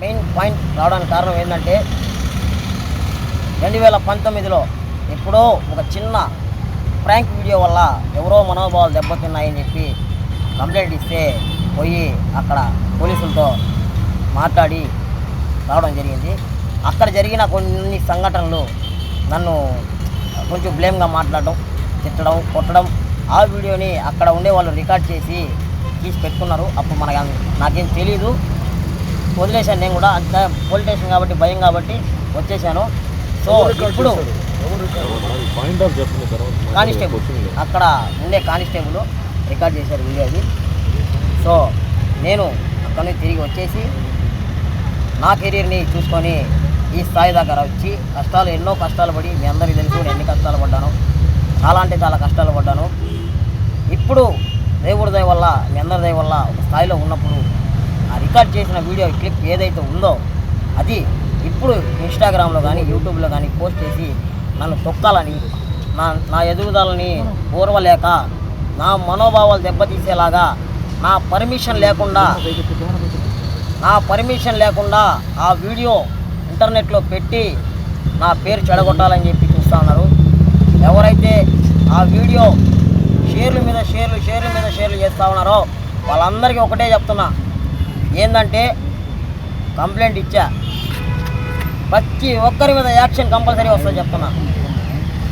Main point రావడానికి కారణం ఏంటంటే రెండు వేల పంతొమ్మిదిలో ఎప్పుడో ఒక చిన్న ప్రాంక్ వీడియో వల్ల ఎవరో మనోభావాలు దెబ్బతిన్నాయని చెప్పి కంప్లైంట్ ఇస్తే పోయి అక్కడ పోలీసులతో మాట్లాడి రావడం జరిగింది. అక్కడ జరిగిన కొన్ని సంఘటనలు నన్ను కొంచెం బ్లేమ్గా మాట్లాడడం తిట్టడం కొట్టడం ఆ వీడియోని అక్కడ ఉండే వాళ్ళు రికార్డ్ చేసి తీసి పెట్టుకున్నారు. అప్పుడు మనకి నాకేం తెలీదు. వదిలేశాను నేను కూడా అంత పోలీస్ స్టేషన్ కాబట్టి భయం కాబట్టి వచ్చేసాను. సో ఇప్పుడు కానిస్టేబుల్. అక్కడ ఉండే కానిస్టేబుల్ రికార్డ్ చేశారు వీడియో అది. సో నేను అక్కడ నుంచి తిరిగి వచ్చేసి నా కెరీర్ని చూసుకొని ఈ స్థాయి దాకా వచ్చి కష్టాలు ఎన్నో కష్టాలు పడి మీ అందరికీ తెలుసు నేను ఎన్ని కష్టాలు పడ్డాను. చాలా అంటే చాలా కష్టాలు పడ్డాను. ఇప్పుడు దేవుడి దయ వల్ల మీ అందరి దయ వల్ల ఒక స్థాయిలో ఉన్నప్పుడు రికార్డ్ చేసిన వీడియో క్లిప్ ఏదైతే ఉందో అది ఇప్పుడు ఇన్స్టాగ్రామ్లో కానీ యూట్యూబ్లో కానీ పోస్ట్ చేసి నన్ను తొక్కాలని నా నా ఎదుగుదలని ఓర్వలేక నా మనోభావాలు దెబ్బతీసేలాగా నా పర్మిషన్ లేకుండా నా పర్మిషన్ లేకుండా ఆ వీడియో ఇంటర్నెట్లో పెట్టి నా పేరు చెడగొట్టాలని చెప్పి చూస్తూ ఉన్నారు. ఎవరైతే ఆ వీడియో షేర్ల మీద షేర్లు షేర్ల మీద షేర్లు చేస్తూ ఉన్నారో వాళ్ళందరికీ ఒకటే చెప్తున్నా. ఏంటంటే కంప్లైంట్ ఇచ్చా. ప్రతి ఒక్కరి మీద యాక్షన్ కంపల్సరీ వస్తుంది చెప్తున్నా.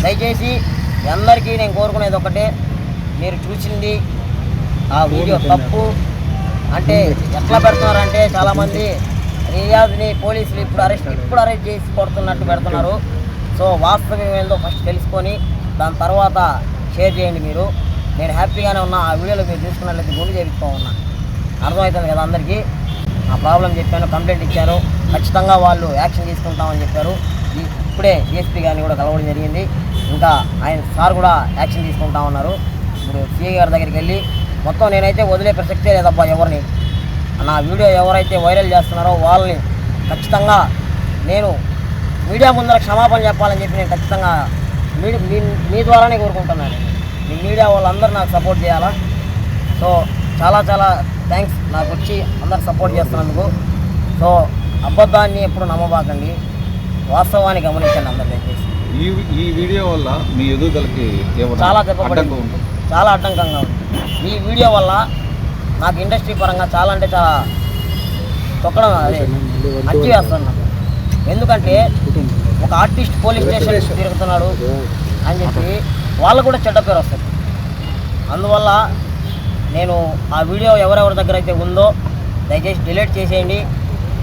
దయచేసి అందరికీ నేను కోరుకునేది ఒకటే. మీరు చూసింది ఆ వీడియో తప్పు. అంటే ఎట్లా పెడుతున్నారంటే చాలామంది రియాజ్ని పోలీసులు ఇప్పుడు అరెస్ట్ ఇప్పుడు అరెస్ట్ చేసి కొడుతున్నట్టు పెడుతున్నారు. సో వాస్తవం ఏందో ఫస్ట్ తెలుసుకొని దాని తర్వాత షేర్ చేయండి మీరు. నేను హ్యాపీగానే ఉన్నా. ఆ వీడియోలో మీరు చూసుకున్నట్లయితే గుండె చేపిస్తూ ఉన్నా. అర్థమవుతుంది కదా అందరికీ? ఆ ప్రాబ్లం చెప్పాను కంప్లైంట్ ఇచ్చాను ఖచ్చితంగా వాళ్ళు యాక్షన్ తీసుకుంటామని చెప్పారు. ఇప్పుడే డిఎస్పీ గారిని కూడా కలవడం జరిగింది. ఇంకా ఆయన సార్ కూడా యాక్షన్ తీసుకుంటా ఉన్నారు. ఇప్పుడు సిఐ గారి దగ్గరికి వెళ్ళి మొత్తం నేనైతే వదిలే ప్రసక్తే లేదబ్బా ఎవరిని. నా వీడియో ఎవరైతే వైరల్ చేస్తున్నారో వాళ్ళని ఖచ్చితంగా నేను మీడియా ముందర క్షమాపణ చెప్పాలని చెప్పి నేను ఖచ్చితంగా మీ మీ ద్వారానే కోరుకుంటున్నాను. మీ మీడియా వాళ్ళందరూ నాకు సపోర్ట్ చేయాలా? సో చాలా చాలా థ్యాంక్స్ నాకు వచ్చి అందరు సపోర్ట్ చేస్తున్నందుకు. సో అబద్ధాన్ని ఎప్పుడు నమ్మబాకండి. వాస్తవాన్ని గమనించండి అందరు దయచేసి. ఈ ఈ వీడియో వల్ల మీ ఎదుగుదలకి చాలా దెబ్బపడింది అడ్డంకం ఉంటుంది చాలా అడ్డంకంగా ఉంది. ఈ వీడియో వల్ల నాకు ఇండస్ట్రీ పరంగా చాలా అంటే చాలా తొక్కడం అదే వేస్తాను నాకు. ఎందుకంటే ఒక ఆర్టిస్ట్ పోలీస్ స్టేషన్ తిరుగుతున్నాడు అని చెప్పి వాళ్ళకు కూడా చెడ్డ పేరు వస్తుంది. అందువల్ల నేను ఆ వీడియో ఎవరెవరి దగ్గర అయితే ఉందో దయచేసి డిలీట్ చేసేయండి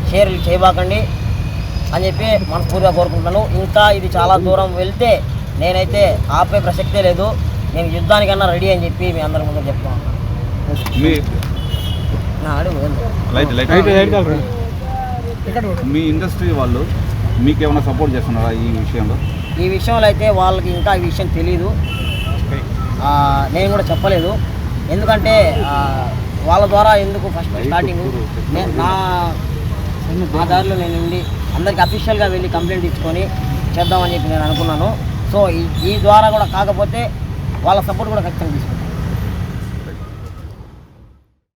షేర్లు చేయబాకండి అని చెప్పి మనస్ఫూర్తిగా కోరుకుంటున్నాను. ఇంకా ఇది చాలా దూరం వెళ్తే నేనైతే ఆపే ప్రసక్తే లేదు. నేను యుద్ధానికన్నా రెడీ అని చెప్పి మీ అందరి ముందు చెప్తాను మీ నా అడుగు ఏంది? Light light. మీ ఇండస్ట్రీ వాళ్ళు మీకు ఏమైనా సపోర్ట్ చేస్తున్నారా ఈ విషయంలో? ఈ విషయంలో అయితే వాళ్ళకి ఇంకా ఈ విషయం తెలియదు ఆ, నేను కూడా చెప్పలేదు. ఎందుకంటే వాళ్ళ ద్వారా ఎందుకు ఫస్ట్ స్టార్టింగ్ నే- నా దారిలో నేను ఉండి అందరికి అఫీషియల్గా వెళ్ళి కంప్లైంట్ ఇచ్చుకొని చేద్దామని చెప్పి నేను అనుకున్నాను. సో ఈ ఈ ద్వారా కూడా కాకపోతే వాళ్ళ సపోర్ట్ కూడా ఖచ్చితంగా